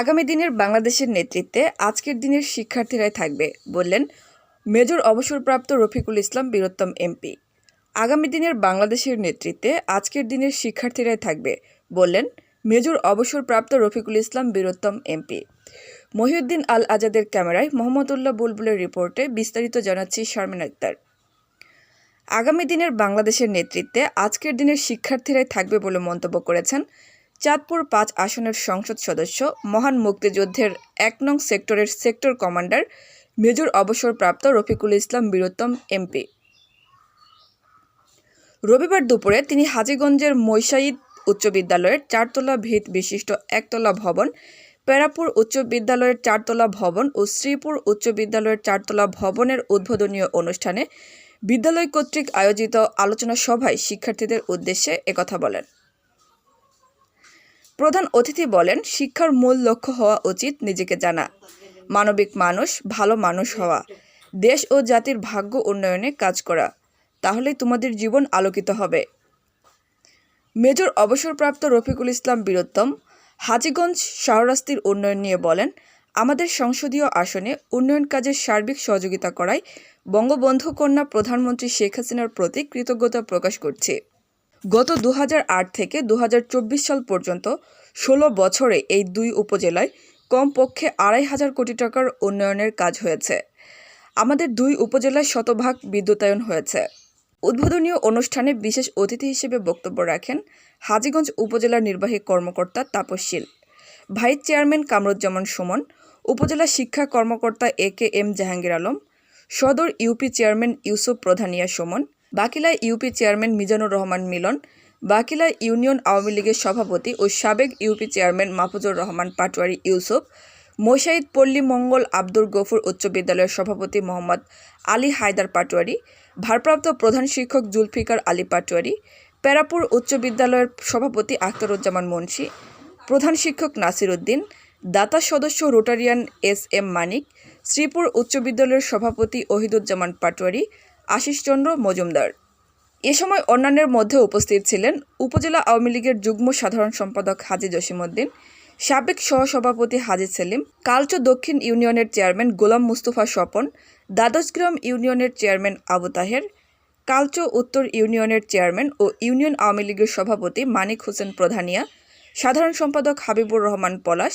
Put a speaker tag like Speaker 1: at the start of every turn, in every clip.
Speaker 1: আগামী দিনের বাংলাদেশের নেতৃত্বে আজকের দিনের শিক্ষার্থীরাই থাকবে, বললেন মেজর অবসরপ্রাপ্ত রফিকুল ইসলাম বীরোত্তম এমপি। আগামী দিনের বাংলাদেশের নেতৃত্বে আজকের দিনের শিক্ষার্থীরাই থাকবে, বললেন মেজর অবসরপ্রাপ্ত রফিকুল ইসলাম বীরোত্তম এমপি। মহিউদ্দিন আল আজাদের ক্যামেরায় মোহাম্মদুল্লাহ বুলবুলের রিপোর্টে বিস্তারিত জানাচ্ছি শারমিন আক্তার। আগামী দিনের বাংলাদেশের নেতৃত্বে আজকের দিনের শিক্ষার্থীরাই থাকবে বলে মন্তব্য করেছেন চাঁদপুর পাঁচ আসনের সংসদ সদস্য, মহান মুক্তিযুদ্ধের এক নং সেক্টরের সেক্টর কমান্ডার, মেজর অবসরপ্রাপ্ত রফিকুল ইসলাম বীরোত্তম এমপি। রবিবার দুপুরে তিনি হাজীগঞ্জের মৈশাইদ উচ্চ বিদ্যালয়ের চারতলা ভিত বিশিষ্ট একতলা ভবন প্যারাপুর উচ্চ বিদ্যালয়ের চারতলা ভবন ও শ্রীপুর উচ্চ বিদ্যালয়ের চারতলা ভবনের উদ্বোধনীয় অনুষ্ঠানে বিদ্যালয় কর্তৃক আয়োজিত আলোচনা সভায় শিক্ষার্থীদের উদ্দেশ্যে একথা বলেন। প্রধান অতিথি বলেন, শিক্ষার মূল লক্ষ্য হওয়া উচিত নিজেকে জানা। মানবিক মানুষ, ভালো মানুষ হওয়া। দেশ ও জাতির ভাগ্য উন্নয়নে কাজ করা। তাহলেই তোমাদের জীবন আলোকিত হবে। মেজর অবসরপ্রাপ্ত রফিকুল ইসলাম বীরোত্তম হাজীগঞ্জ শাহরাস্তির উন্নয়ন নিয়ে বলেন, আমাদের সংসদীয় আসনে উন্নয়ন কাজের সার্বিক সহযোগিতা করায় বঙ্গবন্ধু কন্যা প্রধানমন্ত্রী শেখ হাসিনার প্রতি কৃতজ্ঞতা প্রকাশ করছি। গত দু হাজার আট থেকে দু হাজার চব্বিশ সাল পর্যন্ত ষোলো বছরে এই দুই উপজেলায় কমপক্ষে আড়াই হাজার কোটি টাকার উন্নয়নের কাজ হয়েছে। আমাদের দুই উপজেলায় শতভাগ বিদ্যুতায়ন হয়েছে। উদ্বোধনীয় অনুষ্ঠানে বিশেষ অতিথি হিসেবে বক্তব্য রাখেন হাজীগঞ্জ উপজেলার নির্বাহী কর্মকর্তা তাপসশীল ভাইস চেয়ারম্যান কামরুজ্জামান সুমন, উপজেলা শিক্ষা কর্মকর্তা A K M Jahangir Alam, Sadar UP chairman Yusuf Pradhania Sumon Bakila UP chairman Mizanur Rahman Milon Bakila union Awami লীগের সভাপতি ও সাবেক ইউপি চেয়ারম্যান মাহফুজুর রহমান পাটোয়ারি ইউসুফ মোশাইদ পল্লী মঙ্গল আব্দুল গফুর উচ্চ বিদ্যালয়ের সভাপতি মোহাম্মদ আলী হায়দার পাটোয়ারি, ভারপ্রাপ্ত প্রধান শিক্ষক জুলফিকার আলী পাটোয়ারি প্যারাপুর উচ্চ বিদ্যালয়ের সভাপতি আখতারুজ্জামান মুন্সি, প্রধান শিক্ষক নাসির উদ্দিন, দাতা সদস্য Rotarian S M Manik, Sripur উচ্চ বিদ্যালয়ের সভাপতি ওহিদুজ্জামান পাটোয়ারি আশিসচন্দ্র মজুমদার। এ সময় অন্যান্যের মধ্যে উপস্থিত ছিলেন উপজেলা আওয়ামী লীগের যুগ্ম সাধারণ সম্পাদক হাজি জসিমউদ্দিন, সাবেক সহসভাপতি হাজি সেলিম, কালচো দক্ষিণ ইউনিয়নের চেয়ারম্যান গোলাম মুস্তফা স্বপন, দ্বাদশগ্রাম ইউনিয়নের চেয়ারম্যান আবু তাহের, কালচো উত্তর ইউনিয়নের চেয়ারম্যান ও ইউনিয়ন আওয়ামী লীগের সভাপতি মানিক হোসেন প্রধানিয়া, সাধারণ সম্পাদক হাবিবুর রহমান পলাশ,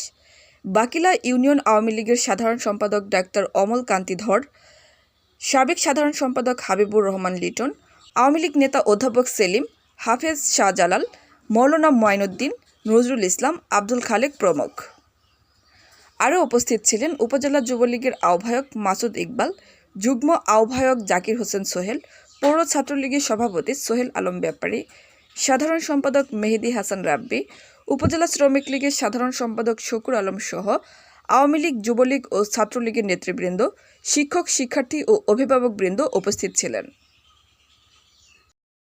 Speaker 1: বাকিলা ইউনিয়ন আওয়ামী লীগের সাধারণ সম্পাদক ডাক্তার অমল কান্তি ধর সাবেক সাধারণ সম্পাদক হাবিবুর রহমান লিটন, আওয়ামী লীগ নেতা অধ্যাপক সেলিম, হাফেজ শাহজালাল, মৌলানা ময়নুদ্দিন, নজরুল ইসলাম, আব্দুল খালেক প্রমুখ। আরও উপস্থিত ছিলেন উপজেলা যুবলীগের আহ্বায়ক মাসুদ ইকবাল, যুগ্ম আহ্বায়ক জাকির হোসেন সোহেল, পৌর ছাত্রলীগের সভাপতি সোহেল আলম ব্যাপারী, সাধারণ সম্পাদক মেহেদি হাসান রাব্বি, উপজেলা শ্রমিক লীগের সাধারণ সম্পাদক শকুর আলম সহ আওয়ামী লীগ যুবলীগ ও ছাত্রলীগের নেতৃবৃন্দ শিক্ষক শিক্ষার্থী ও অভিভাবকবৃন্দ উপস্থিত ছিলেন।